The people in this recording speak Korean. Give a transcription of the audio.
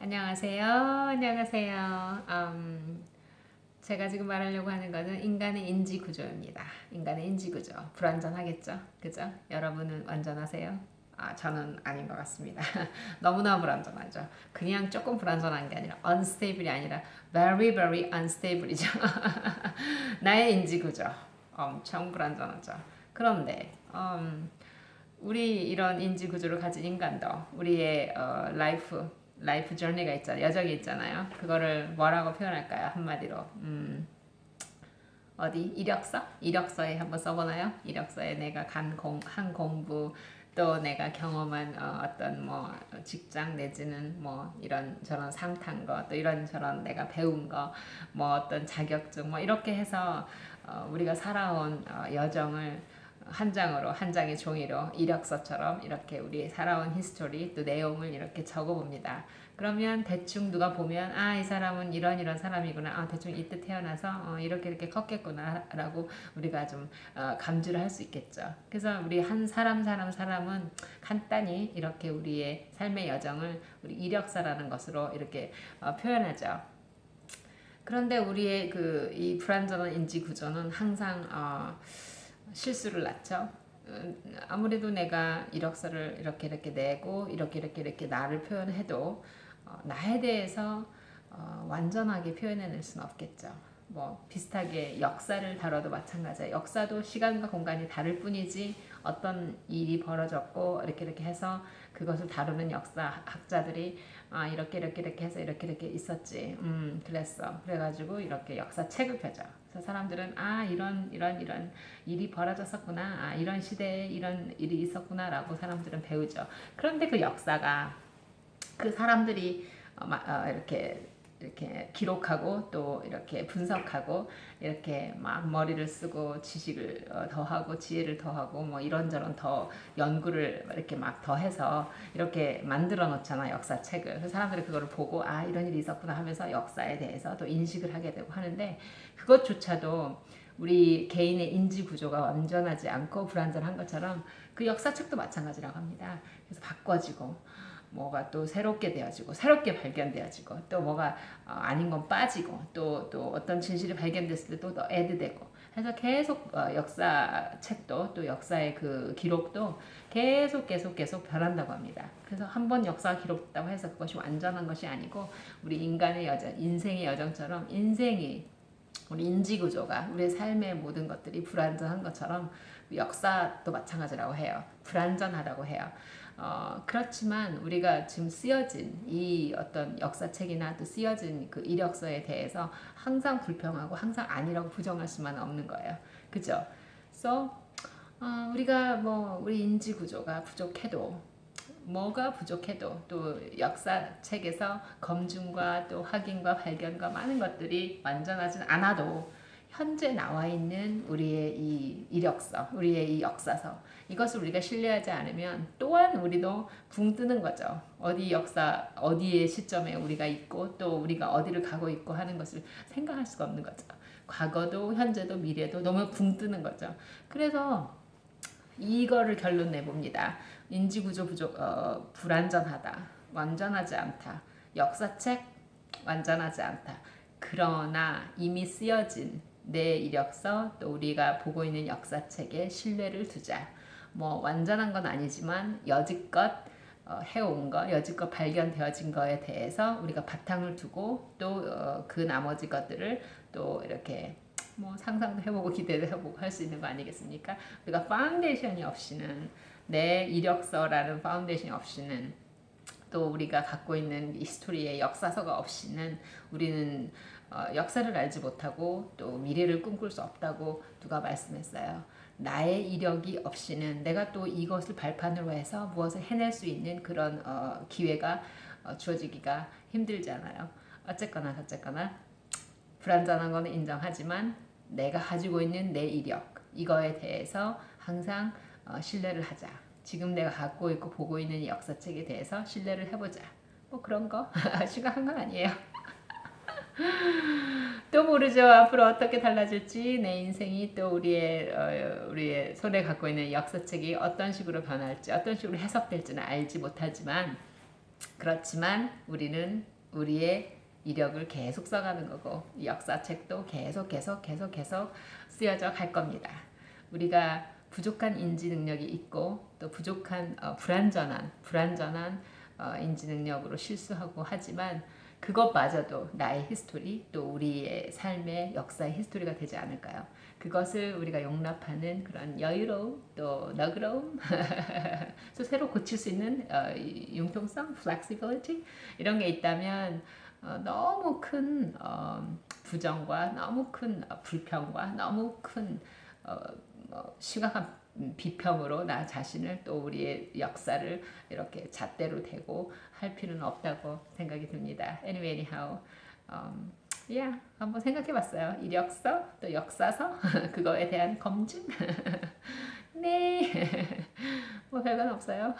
안녕하세요. 안녕하세요. 음, 제가 지금 말하려고 하는 것은 인간의 인지 구조입니다. 인간의 인지 구조. 불완전하겠죠? 그죠? 여러분은 완전하세요? 아, 저는 아닌 것 같습니다. 너무나 불완전하죠. 그냥 조금 불완전한 게 아니라 unstable이 아니라 very very unstable이죠. 나의 인지 구조. 엄청 불완전하죠. 그런데 음, 우리 이런 인지 구조를 가진 인간도 우리의 어, 라이프 라이프 저니가 있잖아요. 여정이 있잖아요. 그거를 뭐라고 표현할까요? 한마디로. 음. 어디 이력서? 이력서에 한번 써보나요? 이력서에 내가 간 공, 한 공부 또 내가 경험한 어, 어떤 뭐 직장 내지는 뭐 이런 저런 상탄 거 또 이런 저런 내가 배운 거 뭐 어떤 자격증 뭐 이렇게 해서 어, 우리가 살아온 어, 여정을 한 장으로 한 장의 종이로 이력서처럼 이렇게 우리 살아온 히스토리 또 내용을 이렇게 적어봅니다. 그러면 대충 누가 보면 아 이 사람은 이런 이런 사람이구나 아 대충 이때 태어나서 어, 이렇게 이렇게 컸겠구나라고 우리가 좀 어, 감지를 할 수 있겠죠. 그래서 우리 한 사람 사람 사람은 간단히 이렇게 우리의 삶의 여정을 우리 이력서라는 것으로 이렇게 어, 표현하죠. 그런데 우리의 그 이 불완전한 인지 구조는 항상 어, 실수를 낳죠. 음, 아무래도 내가 이력서를 이렇게 이렇게 내고 이렇게 이렇게 이렇게 나를 표현해도 어, 나에 대해서 어, 완전하게 표현해낼 수는 없겠죠. 뭐 비슷하게 역사를 다뤄도 마찬가지예요. 역사도 시간과 공간이 다를 뿐이지 어떤 일이 벌어졌고 이렇게 이렇게 해서 그것을 다루는 역사 학자들이 아 이렇게 이렇게 이렇게 해서 이렇게 이렇게 있었지. 음 그랬어. 그래가지고 이렇게 역사 책을 펴죠. 그래서 사람들은 아 이런 이런 이런 일이 벌어졌었구나. 아 이런 시대에 이런 일이 있었구나라고 사람들은 배우죠. 그런데 그 역사가 그 사람들이 어, 어, 이렇게 이렇게 기록하고 또 이렇게 분석하고 이렇게 막 머리를 쓰고 지식을 어, 더하고 지혜를 더하고 뭐 이런저런 더 연구를 이렇게 막 더해서 이렇게 만들어 놓잖아 역사책을 그래서 사람들이 그거를 보고 아 이런 일이 있었구나 하면서 역사에 대해서 또 인식을 하게 되고 하는데 그것조차도 우리 개인의 인지 구조가 완전하지 않고 불완전한 것처럼 그 역사책도 마찬가지라고 합니다. 그래서 바꿔지고 뭐가 또 새롭게 되어지고 새롭게 발견되어지고 또 뭐가 어, 아닌 건 빠지고 또또 어떤 진실이 발견됐을 때또 애드되고 해서 계속 어, 역사 책도 또 역사의 그 기록도 계속 계속 계속 변한다고 합니다. 그래서 한 번 역사가 기록됐다고 해서 그것이 완전한 것이 아니고 우리 인간의 여정, 인생의 여정처럼 인생이 우리 인지 구조가 우리의 삶의 모든 것들이 불완전한 것처럼 역사도 마찬가지라고 해요. 불완전하다고 해요. 어, 그렇지만 우리가 지금 쓰여진 이 어떤 역사책이나 또 쓰여진 그 이력서에 대해서 항상 불평하고 항상 아니라고 부정할 수만 없는 거예요. 그죠? So, 어, 우리가 뭐 우리 인지 구조가 부족해도 뭐가 부족해도 또 역사책에서 검증과 또 확인과 발견과 많은 것들이 완전하진 않아도 현재 나와 있는 우리의 이 이력서, 우리의 이 역사서 이것을 우리가 신뢰하지 않으면 또한 우리도 붕 뜨는 거죠. 어디 역사, 어디의 시점에 우리가 있고 또 우리가 어디를 가고 있고 하는 것을 생각할 수가 없는 거죠. 과거도 현재도 미래도 너무 붕 뜨는 거죠. 그래서 이거를 결론 내봅니다. 인지구조 부족, 어, 불완전하다, 완전하지 않다, 역사책 완전하지 않다. 그러나 이미 쓰여진 내 이력서 또 우리가 보고 있는 역사책에 신뢰를 두자. 뭐 완전한 건 아니지만 여지껏 어, 해온 거, 여지껏 발견되어진 거에 대해서 우리가 바탕을 두고 또그 어, 나머지 것들을 또 이렇게 뭐 상상도 해보고 기대도 해보고 할 수 있는 거 아니겠습니까? 우리가 파운데이션이 없이는 내 이력서라는 파운데이션이 없이는 또 우리가 갖고 있는 히스토리의 역사서가 없이는 우리는 어, 역사를 알지 못하고 또 미래를 꿈꿀 수 없다고 누가 말씀했어요. 나의 이력이 없이는 내가 또 이것을 발판으로 해서 무엇을 해낼 수 있는 그런 어, 기회가 어, 주어지기가 힘들잖아요. 어쨌거나 어쨌거나 불안전한 거는 인정하지만 내가 가지고 있는 내 이력 이거에 대해서 항상 어, 신뢰를 하자. 지금 내가 갖고 있고 보고 있는 역사책에 대해서 신뢰를 해보자. 뭐 그런 거 심각한 건 아니에요. 또 모르죠. 앞으로 어떻게 달라질지 내 인생이 또 우리의 어, 우리의 손에 갖고 있는 역사책이 어떤 식으로 변할지 어떤 식으로 해석될지는 알지 못하지만 그렇지만 우리는 우리의 이력을 계속 써가는 거고 이 역사책도 계속 계속 계속 계속 쓰여져 갈 겁니다. 우리가 부족한 인지 능력이 있고 또 부족한 어, 불완전한 불완전한 어, 인지 능력으로 실수하고 하지만 그것마저도 나의 히스토리 또 우리의 삶의 역사의 히스토리가 되지 않을까요? 그것을 우리가 용납하는 그런 여유로움 또 너그러움 또 새로 고칠 수 있는 어, 이 융통성, flexibility 이런 게 있다면 어, 너무 큰 어, 부정과 너무 큰 어, 불평과 너무 큰 어, 뭐 심각한 비평으로 나 자신을 또 우리의 역사를 이렇게 잣대로 대고 할 필요는 없다고 생각이 듭니다. Anyway, anyhow, um, yeah, 한번 생각해 봤어요. 이력서 또 역사서 그거에 대한 검증. 네, 뭐 별건 없어요.